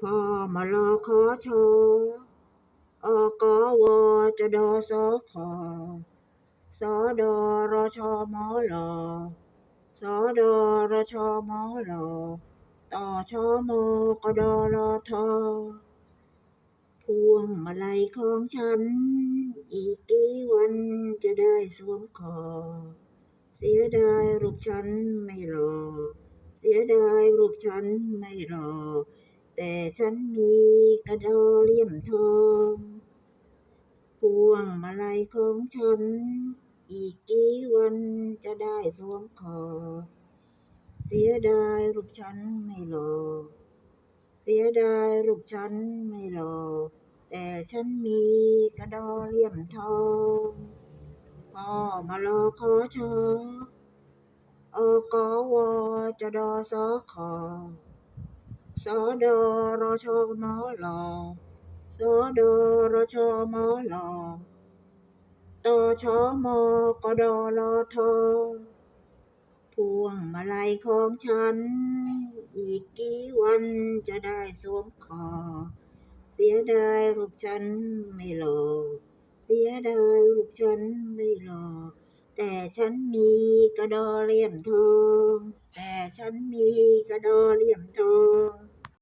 พ่อมารอขอชออกวจะดอสอขอสอดรอชอมอลอสอดรอชอมอลอต่อชอมอกดอรอทอพวงมาลัยของฉัน อีกกี่วันจะได้สวมคอ เสียดายรูปฉันไม่รอ เสียดายรูปฉันไม่รอ แต่ฉันมีกระดอเลี่ยมทองพวงมาลัยของฉัน อีกกี่วันจะได้สวมคอ เสียดายรูปฉันไม่รอเสียดายรูปฉันไม่รอแต่ฉันมีกระดอเลี่ยมทองพ่อมารอขอเชออกวจะดอสอขอ สอดรอชอมลอสอดรอชอมลอตอชอมกดอรอทอพวงมาลัยของฉัน อีกกี่วันจะได้สวมคอ เสียดายรูปฉันไม่หล่อเสียดายรูปฉันไม่หล่อ แต่ฉันมีกระดอเลี่ยมทองแต่ฉันมีกระดอเลี่ยมทอง